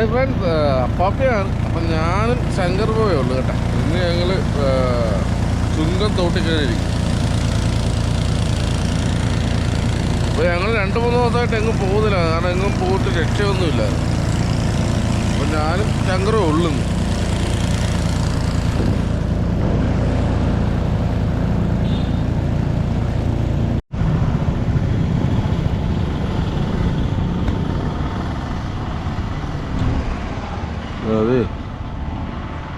Hi friends അപ്പാപ്പയാണ്. അപ്പം ഞാനും ശങ്കർ പോയേ ഉള്ളൂ കേട്ടോ. ഇന്ന് ഞങ്ങൾ ചുങ്കം തോട്ടിക്കഴിഞ്ഞിരിക്കും അപ്പോൾ ഞങ്ങൾ രണ്ട് മൂന്ന് ദിവസമായിട്ട് എങ്ങും പോകുന്നില്ല. കാരണം എങ്ങും പോയിട്ട് രക്ഷയൊന്നുമില്ല. അപ്പം ഞാനും ശങ്കറും ഉള്ളു ഇന്ന്. അതെ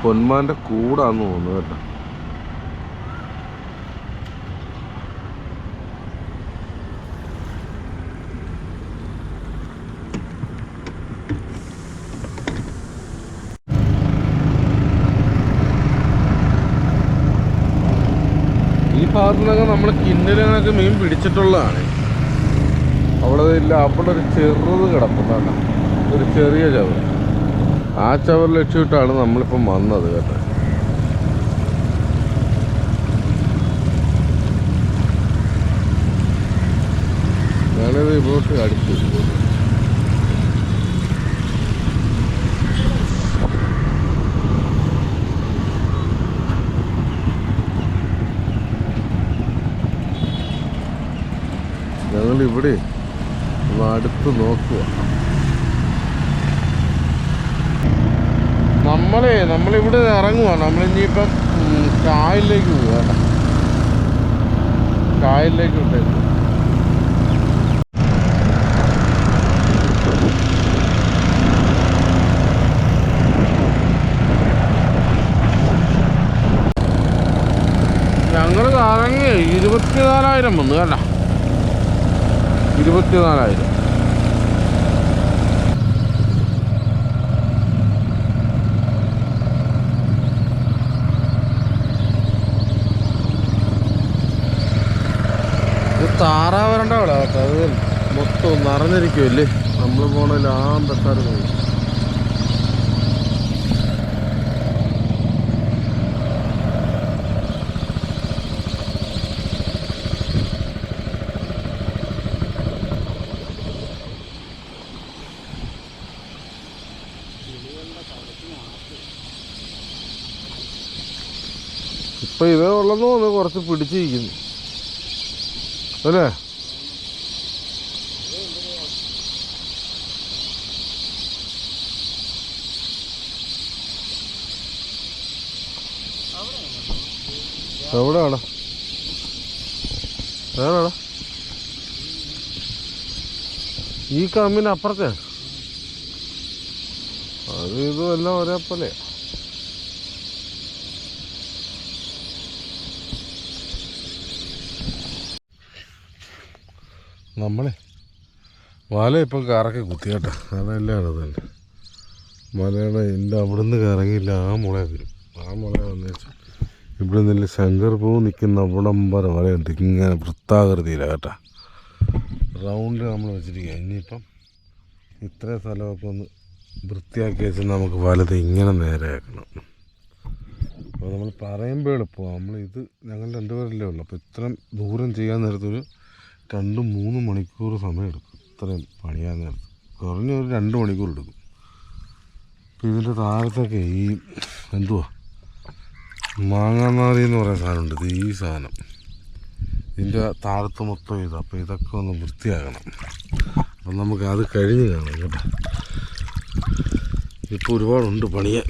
പൊന്മാന്റെ കൂടാന്ന് തോന്നുന്നു കേട്ടോ. ഈ ഭാഗത്തുനിന്നൊക്കെ നമ്മൾ കിന്നലിനൊക്കെ മീൻ പിടിച്ചിട്ടുള്ളതാണ്. അവിടെ ഇല്ല അവിടെ ഒരു ചെറുത് കിടപ്പുണ്ടാക്കാം ഒരു ചെറിയ ചവർ ആ ചവർ ലക്ഷ്യമിട്ടാണ് നമ്മളിപ്പം വന്നത് കേട്ടോ. ഞാനത് ഇങ്ങോട്ട് അടുത്ത് ഒന്ന് അടുത്ത് നോക്കുക. നമ്മളെ നമ്മളിവിടെ ഇറങ്ങുക നമ്മളിനിയിപ്പം കായലിലേക്ക് പോവുക കായലിലേക്ക് വിട്ടേക്കും. ഞങ്ങൾ കറങ്ങി. ഇരുപത്തിനാലായിരം വന്നു കേട്ടോ. ഇരുപത്തിനാലായിരം ഇത് താറാവരണ്ട അവിടെ അത് മൊത്തം നിറഞ്ഞിരിക്കുമല്ലേ നമ്മൾ പോണ ലാം പോയി ഇപ്പൊ ഉള്ളതെന്ന് തോന്നുന്നു കുറച്ച് പിടിച്ചിരിക്കുന്നു. അല്ലേ? എവിടെയാണ്? എവിടെയാണ് ഈ കമ്മിന് അപ്പുറത്തെ? അത് ഇതും എല്ലാം ഒരേപോലെ. നമ്മളെ. വല ഇപ്പം കറക്കി കുത്തി കേട്ടോ അതെല്ലാം. അത് തന്നെ മലയുടെ എന്റെ അവിടുന്ന് കറങ്ങിയില്ല. ആ മുള വരും. ആ മുള വന്നു വെച്ചാൽ ഇവിടെ നിന്നില്ല ശങ്കർ പൂ നിൽക്കുന്ന അവിടം വരെ വലയുണ്ട് ഇങ്ങനെ വൃത്താകൃതിയില്ല കേട്ടോ. റൗണ്ട് നമ്മൾ വെച്ചിരിക്കുക ഇനിയിപ്പം ഇത്രയും സ്ഥലമൊക്കെ ഒന്ന് വൃത്തിയാക്കി വെച്ച് നമുക്ക് വലത് ഇങ്ങനെ നേരെയാക്കണം. അപ്പോൾ നമ്മൾ പറയുമ്പോൾ എളുപ്പമാണ് നമ്മൾ ഇത് ഞങ്ങൾ രണ്ടുപേരല്ലേ ഉള്ളൂ. അപ്പോൾ ഇത്രയും ദൂരം ചെയ്യാൻ നേരത്തൊരു രണ്ട് മൂന്ന് മണിക്കൂർ സമയം എടുക്കും ഇത്രയും പണിയാൻ നേരത്ത്. കുറഞ്ഞ ഒരു രണ്ട് മണിക്കൂർ എടുക്കും. അപ്പോൾ ഇതിന്റെ താഴത്തൊക്കെ ഈ എന്തുവാ? മാങ്ങാനാറി എന്ന് പറയുന്ന സാധനമുണ്ട്. ഇത് ഈ സാധനം. ഇതിന്റെ താഴത്ത് മൊത്തം ഇത്. അപ്പോൾ ഇതൊക്കെ ഒന്ന് വൃത്തിയാക്കണം. അപ്പം നമുക്ക് അത് കഴിഞ്ഞ് കാണാം കേട്ടോ. ഇപ്പോൾ ഒരുപാടുണ്ട് പണിയാൻ.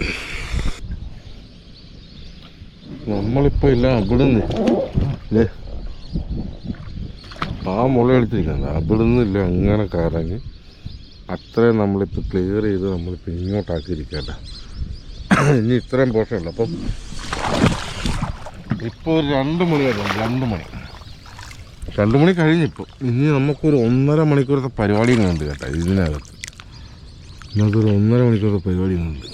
നമ്മളിപ്പോൾ ഇല്ല അവിടുന്ന് ഇല്ലേ? ആ മുള എടുത്തിരിക്കുന്നത് അവിടുന്ന് ഇല്ല അങ്ങനെ കറങ്ങി. അത്രയും നമ്മളിപ്പോൾ ക്ലിയർ ചെയ്ത് നമ്മളിപ്പോൾ ഇങ്ങോട്ടാക്കിയിരിക്കേണ്ട ഇനി ഇത്രയും പോർഷൻ ഉള്ളു. അപ്പം ഇപ്പോൾ ഒരു രണ്ട് മണി വരെ രണ്ട് മണി. രണ്ട് മണി കഴിഞ്ഞിപ്പോൾ ഇനി നമുക്കൊരു ഒന്നര മണിക്കൂറത്തെ പരിപാടിയും ഉണ്ട് കേട്ടോ ഇതിനകത്ത്. നമുക്കൊരു ഒന്നര മണിക്കൂറത്തെ പരിപാടിയും ഉണ്ട്.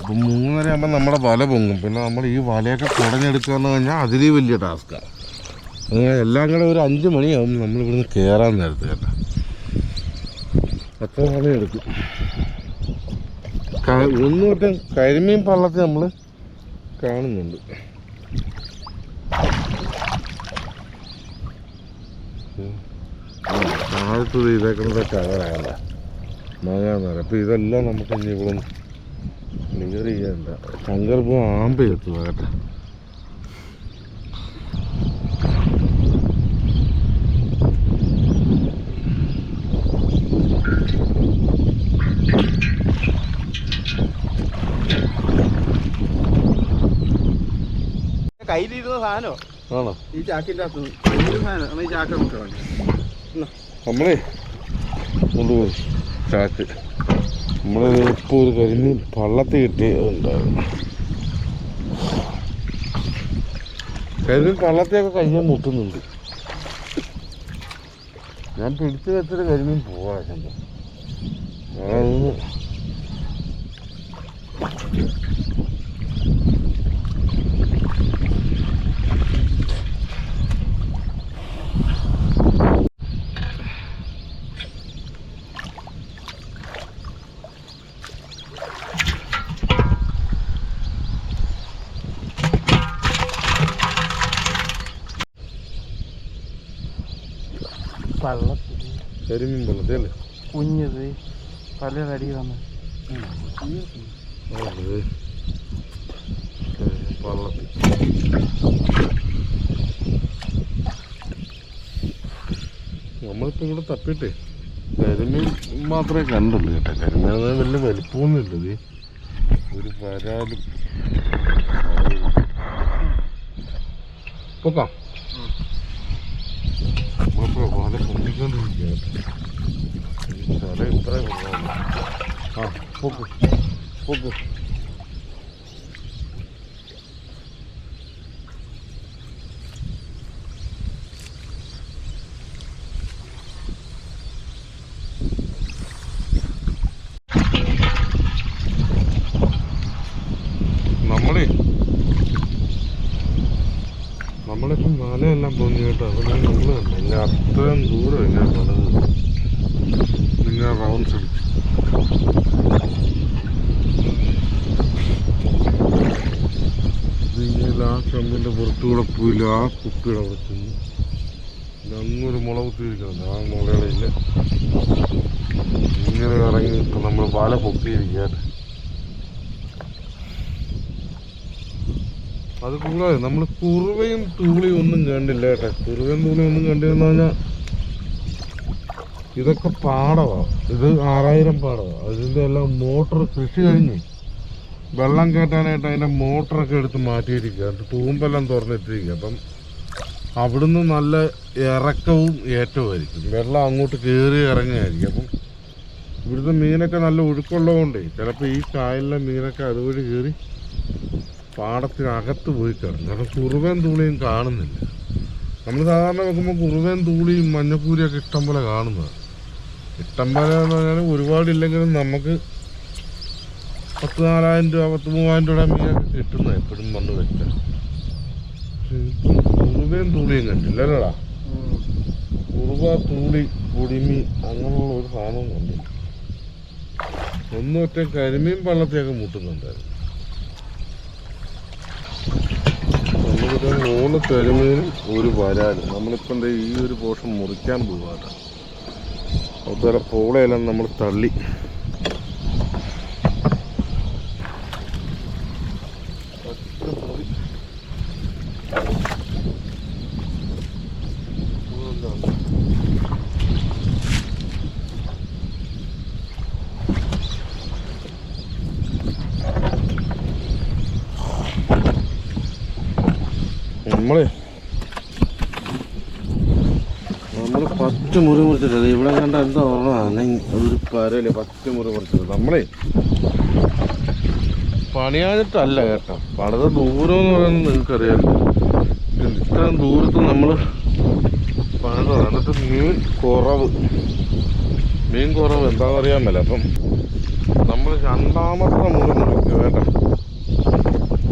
അപ്പം മൂന്നര ആകുമ്പോൾ നമ്മുടെ വല പൊങ്ങും. പിന്നെ നമ്മൾ ഈ വലയൊക്കെ കുടഞ്ഞെടുക്കുക എന്ന് പറഞ്ഞാൽ അതിലേ വലിയ ടാസ്ക്കാണ് അങ്ങനെ എല്ലാം കൂടെ ഒരു അഞ്ച് മണിയാവും നമ്മൾ ഇവിടുന്ന് കയറാൻ നേരത്തെ കേട്ടോ. അത്ര സമയം എടുക്കും. ഒന്ന് തൊട്ട് കരിമീൻ പള്ളത്തെ നമ്മൾ കാണുന്നുണ്ട്. താഴത്തത് ഇതേക്കുന്നത് കവറാകണ്ട മാങ്ങാന്നര അപ്പോൾ ഇതെല്ലാം നമുക്ക് ഇനി ഇവിടെ ക്ലിയർ ചെയ്യണ്ട ശങ്കർ പോ ആമ്പ എത്തുക കേട്ടോ. സാധനോ? ആണോ? ഈ ചാക്കിന്റെ അകത്ത് സാധനം. ഈ ചാക്ക നമ്മളെ കൊണ്ടുപോയി ചാക്ക്. നമ്മളെ ഇപ്പോൾ ഒരു കരിമീൻ പള്ളത്തിൽ കിട്ടിയതുണ്ടായിരുന്നു കരിമീൻ പള്ളത്തെയൊക്കെ കഴിയാൻ മുട്ടുന്നുണ്ട്. ഞാൻ പിടിച്ചു വെച്ചിട്ട് കരിമീൻ പോവാ ഞാൻ അതൊന്ന് പള്ളത്തിൽ കരിമീൻ പള്ളത്തെ അല്ലേ കുഞ്ഞത് പല കടി വന്ന്. നമ്മളിപ്പോൾ ഇവിടെ തപ്പിട്ടേ കരിമീൻ മാത്രമേ കണ്ടുള്ളൂ കേട്ടോ. കരിമീൻ അത് വലിയ വലിപ്പമൊന്നുമില്ലത് ഒരു വരാലും. പൊക്കാം. നമ്മളിപ്പോൾ വല പൊന്തിക്കൊണ്ടിരിക്കുക കേട്ടോ ഈ സ്ഥലം ഇത്ര കുറവാണ് ആ പൊക്ക് പൊക്ക് നമ്മളെ നമ്മളിപ്പം മലയെല്ലാം പൊങ്ങി കേട്ടോ അതൊന്നും നമ്മൾ കണ്ട ഇല്ല അത്രയും ദൂരം ഇല്ല പലത് നിങ്ങൾ റൗണ്ട്സ് അടിച്ചു ഇതിങ്ങനെ ആ കമ്മിന്റെ പുറത്തുകൂടെ പോയില്ല ആ കുപ്പിയുടെ ചെന്ന് അങ്ങൊരു മുള കുത്തിയിരിക്കണം ആ മുളകളില്ല ഇങ്ങനെ ഇറങ്ങി നമ്മൾ പല പൊക്കിയിരിക്കാൻ അത് കൂടാതെ നമ്മൾ കുറുവയും തൂളിയും ഒന്നും കണ്ടില്ല കേട്ടോ. കുറുവയും തൂളിയും ഒന്നും കണ്ടിരുന്നു പറഞ്ഞാൽ ഇതൊക്കെ പാടവാ. ഇത് ആറായിരം പാടവാ. അതിന്റെ എല്ലാം മോട്ടർ കൃഷി കഴിഞ്ഞു വെള്ളം കയറ്റാനായിട്ട് അതിന്റെ മോട്ടറൊക്കെ എടുത്ത് മാറ്റിയിരിക്കുക അത് തൂമ്പെല്ലാം തുറന്നിട്ടിരിക്കുക അപ്പം അവിടുന്ന് നല്ല ഇറക്കവും ഏറ്റവുമായിരിക്കും. വെള്ളം അങ്ങോട്ട് കയറി ഇറങ്ങുകയായിരിക്കും അപ്പം ഇവിടുത്തെ മീനൊക്കെ നല്ല ഒഴുക്കുള്ളതുകൊണ്ടേ ചിലപ്പോൾ ഈ കായലിലെ മീനൊക്കെ അതുവഴി കയറി പാടത്തിനകത്ത് പോയി കിടന്നു കാരണം കുറുവൻ തൂളിയും കാണുന്നില്ല. നമ്മൾ സാധാരണ നോക്കുമ്പോൾ കുറുവൻ തൂളിയും മഞ്ഞപ്പൂരിയൊക്കെ ഇഷ്ടംപോലെ കാണുന്നതാണ് ഇഷ്ടം പോലെ എന്ന് പറഞ്ഞാൽ ഒരുപാടില്ലെങ്കിലും നമുക്ക് പത്ത് നാലായിരം രൂപ പത്ത് മൂവായിരം രൂപ മീനൊക്കെ കിട്ടുന്നത് എപ്പോഴും വന്ന് വെച്ചാൽ കുറുവയും തൂളിയും കണ്ടില്ലല്ലോടാ. കുറുവ തൂളി പൊടിമീൻ അങ്ങനെയുള്ള ഒരു സാധനവും കണ്ടില്ല ഒന്നൊറ്റ കരിമീൻ പള്ളത്തെയൊക്കെ മുട്ടുന്നുണ്ടായിരുന്നു. നമ്മളിത് മൂന്ന് കരിമീനും ഒരു വരാലും. നമ്മളിപ്പം ഈ ഒരു പോർഷൻ മുറിക്കാൻ പോവാണ് അതുപോലെ പോളയെല്ലാം നമ്മൾ തള്ളി. നമ്മളെ നമ്മൾ പത്ത് മുറി മുറിച്ചിട്ടത് ഇവിടെ കണ്ട എന്താ പറഞ്ഞ ഒരു പരല്ലേ പത്ത് മുറി മുറിച്ചത്. നമ്മളെ പണിയാഞ്ഞിട്ടല്ല കേട്ടോ. വളരെ ദൂരം എന്ന് പറയുന്നത് നിങ്ങൾക്കറിയാം. ഇത്രയും ദൂരത്ത് നമ്മൾ പണിതാണ് എന്നിട്ട് മീൻ കുറവ്. മീൻ കുറവ് എന്താ അറിയാൻ മേല. അപ്പം നമ്മൾ രണ്ടാമത്തെ മുറി മുറിക്കുക വേണ്ട.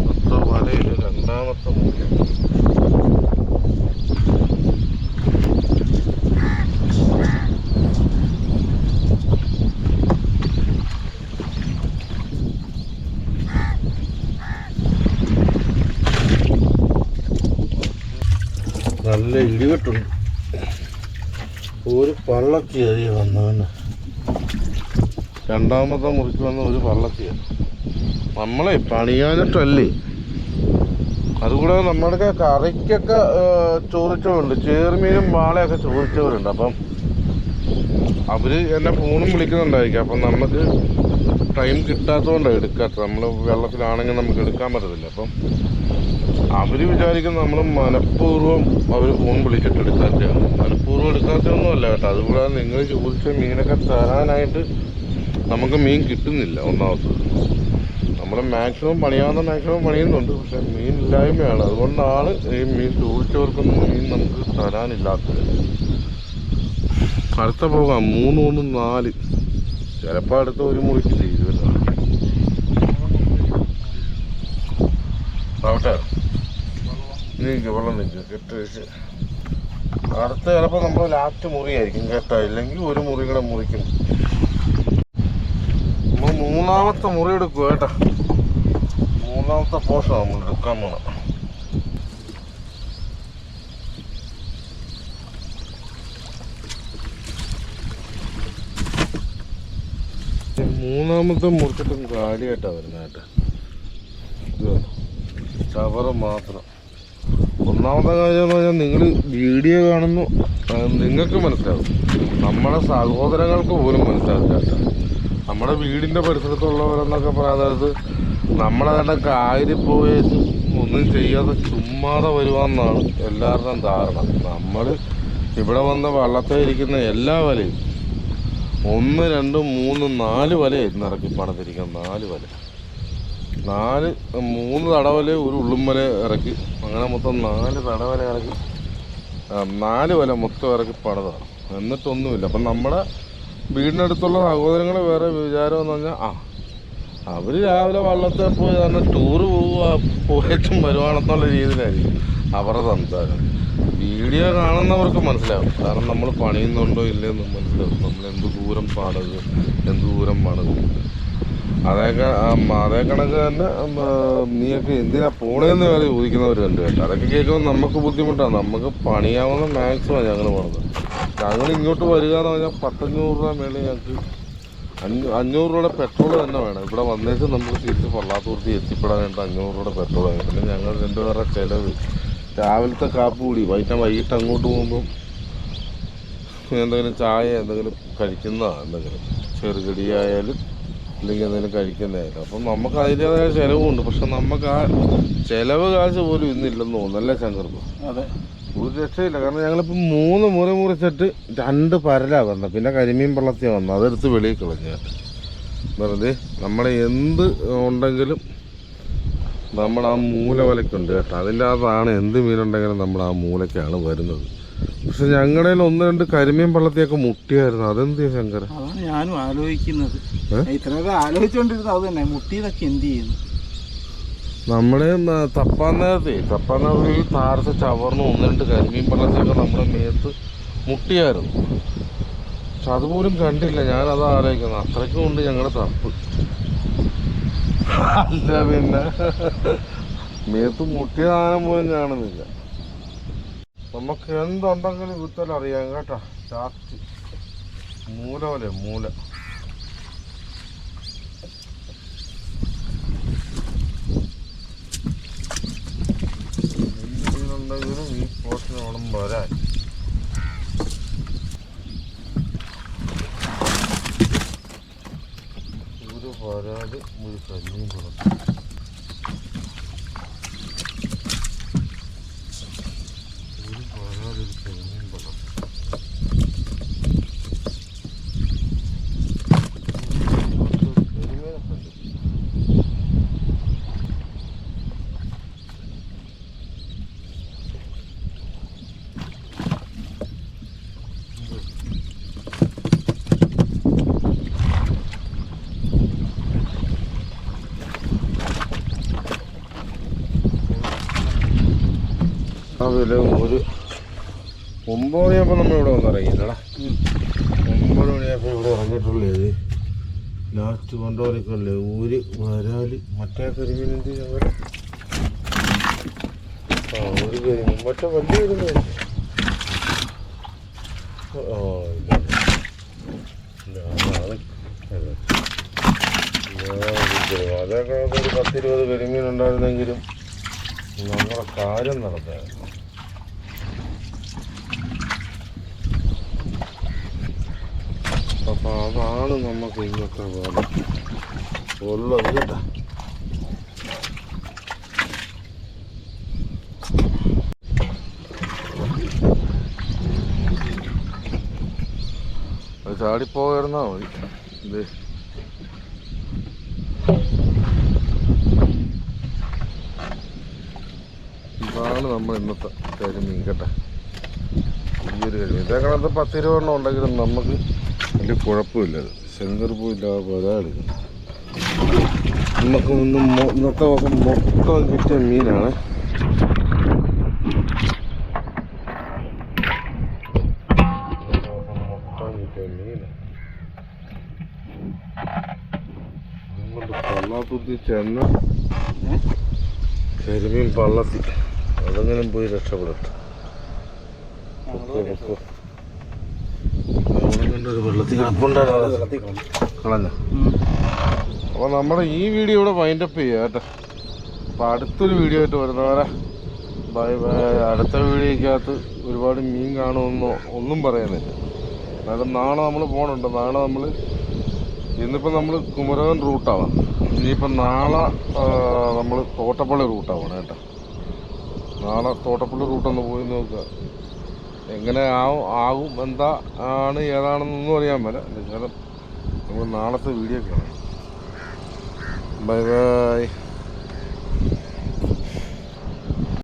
മൊത്തം വലയിൽ രണ്ടാമത്തെ മുറി. നല്ല ഇടിവെട്ടുണ്ട് ഒരു പള്ളത്തി വന്നവന്. രണ്ടാമത്തെ മുറിക്ക് വന്ന ഒരു പള്ളത്തിയാണ് നമ്മളെ പണിയാനിട്ടല്ലേ? അതുകൂടാതെ നമ്മുടെ കറിക്കൊക്കെ ചോദിച്ചവരുണ്ട് ചേർമീനും വാളയൊക്കെ ചോദിച്ചവരുണ്ട് അപ്പം അവർ എന്നെ ഫോണും വിളിക്കുന്നുണ്ടായിരിക്കും. അപ്പം നമുക്ക് ടൈം കിട്ടാത്തതുകൊണ്ടാണ് എടുക്കാത്തത്. നമ്മൾ വെള്ളത്തിലാണെങ്കിൽ നമുക്ക് എടുക്കാൻ പറ്റത്തില്ല. അപ്പം അവർ വിചാരിക്കുന്നത് നമ്മൾ മനഃപൂർവം അവർ ഫോൺ വിളിച്ചിട്ട് എടുക്കാത്തതാണ് മനഃപൂർവം എടുക്കാത്തതൊന്നും അല്ല കേട്ടോ. അതുകൂടാതെ നിങ്ങൾ ചോദിച്ച മീനൊക്കെ തരാനായിട്ട് നമുക്ക് മീൻ കിട്ടുന്നില്ല ഒന്നാമത്തത് നമ്മൾ മാക്സിമം പണിയാവുന്ന മാക്സിമം പണിയുന്നുണ്ട്. പക്ഷേ മീൻ ഇല്ലായ്മയാണ്. അതുകൊണ്ടാണ് ഈ മീൻ ചോദിച്ചവർക്കൊന്നും മീൻ നമുക്ക് തരാനില്ലാത്തത്. അടുത്ത പോകാം മൂന്ന് മൂന്ന് നാല്. ചിലപ്പോൾ അടുത്ത ഒരു മുറിക്ക് തീരുമല്ലോ ആവട്ടെ. നീക്ക് വെള്ളം നിൽക്കുക കെട്ട് വെച്ച് അടുത്ത ചിലപ്പോൾ നമ്മൾ ലാസ്റ്റ് മുറിയായിരിക്കും കേട്ടോ. ഇല്ലെങ്കിൽ ഒരു മുറി കൂടെ മുറിക്കും. നമ്മൾ മൂന്നാമത്തെ മുറി എടുക്കുക കേട്ടോ. മൂന്നാമത്തെ പോഷൻ നമ്മൾ എടുക്കാൻ പോണം മൂന്നാമത്തെ മുറിച്ചിട്ടും കാര്യമായിട്ടാണ് വരുന്നത് കേട്ടോ. ഇത്? ചവറ് മാത്രം. ഒന്നാമത്തെ കാര്യം എന്ന് പറഞ്ഞാൽ നിങ്ങൾ വീഡിയോ കാണുന്നു നിങ്ങൾക്ക് മനസ്സിലാവും. നമ്മുടെ സഹോദരങ്ങൾക്ക് പോലും മനസ്സിലാവില്ല നമ്മുടെ വീടിന്റെ പരിസരത്തുള്ളവരെന്നൊക്കെ പറയാതായത് കാര്യം പോയിട്ട് ഒന്നും ചെയ്യാതെ ചുമ്മാതെ വരുവാന്നാണ് എല്ലാവരുടെയും ധാരണ. നമ്മൾ ഇവിടെ വന്ന വള്ളത്തെ ഇരിക്കുന്ന എല്ലാ വലയും ഒന്ന് രണ്ട് മൂന്ന് നാല് വലയായിരുന്നു ഇറക്കി പണിതിരിക്കുന്നത്. നാല് വല. നാല് മൂന്ന് തടവൽ ഒരു ഉള്ളുമ്മല ഇറക്കി. അങ്ങനെ മൊത്തം നാല് തടവല ഇറക്കി. നാല് വല മൊത്തം ഇറക്കി പടതാണ് എന്നിട്ടൊന്നുമില്ല. അപ്പം നമ്മുടെ വീടിനടുത്തുള്ള സഹോദരങ്ങൾ വേറെ വിചാരം എന്ന് പറഞ്ഞാൽ ആ അവർ രാവിലെ വള്ളത്തിൽ പോയി തന്നെ ടൂറ് പോവുക പോയിട്ടും വരുവാണെന്നുള്ള രീതിയിലായിരിക്കും അവരുടെ സംസാരം. വീഡിയോ കാണുന്നവർക്ക് മനസ്സിലാവും. കാരണം നമ്മൾ പണിയുന്നുണ്ടോ ഇല്ലയെന്ന് മനസ്സിലാവും. നമ്മൾ എന്ത് ദൂരം പാടത് എന്ത് ദൂരം പണിത് അതേക്കെ അതേ കണക്ക് തന്നെ നീയൊക്കെ എന്തിനാ പോണേന്ന് വരെ ചോദിക്കുന്നവരുണ്ട് കേട്ടോ. അതൊക്കെ കേൾക്കുമ്പോൾ നമുക്ക് ബുദ്ധിമുട്ടാണ് നമുക്ക് പണിയാവുന്ന മാക്സിമം ഞങ്ങൾ പോണത്. ഞങ്ങൾ ഇങ്ങോട്ട് വരിക എന്ന് പറഞ്ഞാൽ പത്തഞ്ഞൂറ് രൂപ മേളിൽ ഞങ്ങൾക്ക് അഞ്ഞൂ അഞ്ഞൂറ് രൂപയുടെ പെട്രോൾ തന്നെ വേണം. ഇവിടെ വന്നേച്ച് നമുക്ക് തിരിച്ച് പൊള്ളാത്തൂർത്തി എത്തിപ്പെടാനായിട്ട് അഞ്ഞൂറ് രൂപയുടെ പെട്രോൾ വേണം. പിന്നെ ഞങ്ങൾ രണ്ടുപേരുടെ ചിലവ്. രാവിലത്തെ കാപ്പ് കൂടി. വൈകിട്ട് വൈകിട്ട് അങ്ങോട്ട് പോകുമ്പം എന്തെങ്കിലും ചായ എന്തെങ്കിലും കഴിക്കുന്നതാണ് എന്തെങ്കിലും. ചെറുകടിയായാലും അല്ലെങ്കിൽ എന്തെങ്കിലും കഴിക്കുന്നതായിരുന്നു അപ്പം നമുക്ക് അതിന്റെതായ ചിലവുണ്ട്. പക്ഷെ നമുക്ക് ആ ചിലവ് കാശ് പോലും ഇന്നില്ലെന്ന് തോന്നുന്നല്ലേ ശങ്കർപ്പ് അതെ. ഒരു രക്ഷയില്ല. കാരണം ഞങ്ങളിപ്പോൾ മൂന്ന് മുറി മുറിച്ചിട്ട് രണ്ട് പരലാ വന്നത്. പിന്നെ കരിമീൻ പള്ളത്തി വന്നു അതെടുത്ത് വെളിയിൽ കളഞ്ഞു. വെറുതെ നമ്മളെ എന്ത് ഉണ്ടെങ്കിലും നമ്മുടെ ആ മൂല വലയ്ക്കുണ്ട് കേട്ടോ. അതിന്റെ അകത്താണ് എന്ത് മീനുണ്ടെങ്കിലും നമ്മുടെ ആ മൂലയ്ക്കാണ് വരുന്നത്. പക്ഷെ ഞങ്ങളുടെ ഒന്ന് രണ്ട് കരിമീൻ പള്ളത്തിയൊക്കെ മുട്ടിയായിരുന്നു. അതെന്തിയാ ശങ്കര? അതാണ് ഞാനും ആലോചിക്കുന്നത്? ഇത്രയൊക്കെ ആലോചിച്ചോണ്ടിരുന്നത് അത് തന്നെ. മുട്ടിയതൊക്കെ എന്ത് ചെയ്യുന്നു? നമ്മുടെ തപ്പാൻ നേരത്തെ തപ്പാൻ നേരത്തെ ഈ താരത്തെ ചവർന്ന് ഒന്ന് രണ്ട് കരിമീൻ പള്ളത്തിയൊക്കെ നമ്മുടെ മേത്ത് മുട്ടിയായിരുന്നു. പക്ഷെ അതുപോലും കണ്ടില്ല. ഞാൻ ഞാനത് ആലോചിക്കുന്നത്. അത്രയ്ക്കും ഉണ്ട് ഞങ്ങളുടെ തപ്പ്. അല്ല പിന്നെ. മേത്ത് മുട്ടിയ സാധനം പോലും കാണുന്നില്ല. നമുക്ക് എന്തുണ്ടെങ്കിലും വിത്തൽ അറിയാം കേട്ടോ. ചാത്തി മൂല. പോലെ മൂല എന്തുണ്ടെങ്കിലും ഈ പോസ്റ്റിനോളം വരാൻ. ഒരു പരാതി ഒരു കല്ലും കൊടുക്കും ഒരു പരാതി ഒരു കരിമീൻ കൊടുക്കും കരിമീനൊക്കെ ഉണ്ട് അതിൽ ഒരു ഒമ്പത് മണിയപ്പോൾ നമ്മൾ ഇവിടെ വന്ന് ഇറങ്ങിയില്ലടാ ഒമ്പത് മണിയപ്പോൾ ഇവിടെ ഇറങ്ങിയിട്ടുള്ളത് ലാസ്റ്റ് കൊണ്ടുപോയിക്കല്ലേ ഊര് വരാൽ. മറ്റേ കരിമീനെന്ത് ആ ഒരു കരിമീൻ. മറ്റേ വലിയ കരിമീൻ ആ ഒരു പത്തിരുപത് കരിമീൻ ഉണ്ടായിരുന്നെങ്കിലും നമ്മുടെ കാര്യം നടത്തായിരുന്നു അപ്പൊ അതാണ് നമുക്ക് ഇന്നത്തെ പോലെ. ഉള്ളത് കേട്ടോ ചാടിപ്പോയിരുന്നാ മതി ഇത്. ഇതാണ് നമ്മൾ ഇന്നത്തെ കരിമീൻ കേട്ടോ. ഈ ഒരു കരിമീൻ. ഇതേ കണക്ക് പത്ത് രൂപ എണ്ണം ഉണ്ടെങ്കിലും നമുക്ക് വലിയ കുഴപ്പമില്ല. അത് ശങ്കർപ്പൂ ഇല്ലാതെ പോരാളിക്കുന്നു നമുക്ക് ഒന്ന് ഇന്നത്തെ മൊത്തം കിട്ടിയ മീനാണ്. പള്ളാത്തുത്തി ചെന്ന കരിമീൻ പള്ളത്തി. അതെങ്കിലും പോയി രക്ഷപ്പെടട്ടെ പൊക്കോ, പൊക്കോ. അവിടെ കണ്ടൊരു കളഞ്ഞ? അപ്പോൾ നമ്മുടെ ഈ വീഡിയോ ഇവിടെ വൈൻഡപ്പ് ചെയ്യുക കേട്ടോ. അപ്പോൾ അടുത്തൊരു വീഡിയോ ആയിട്ട് വരുന്നവരെ ബൈ ബൈ അടുത്ത വീഡിയോക്കകത്ത് ഒരുപാട് മീൻ കാണുമെന്നോ ഒന്നും പറയുന്നില്ല. അതായത് നാളെ നമ്മൾ പോകണുണ്ട് നാളെ നമ്മൾ ഇന്നിപ്പോൾ നമ്മൾ കുമരകൻ റൂട്ടാണ് ഇനിയിപ്പം നാളെ നമ്മൾ തോട്ടപ്പള്ളി റൂട്ടാണ് കേട്ടോ. നാളെ തോട്ടപ്പള്ളി റൂട്ടൊന്ന് പോയി നോക്കുക. എങ്ങനെ ആവും ആകും എന്താ ആണ് ഏതാണെന്നൊന്നും അറിയാൻ പറ്റില്ല എന്തായാലും നമ്മൾ നാളത്തെ വീഡിയോ കാണാം ബൈ ബൈ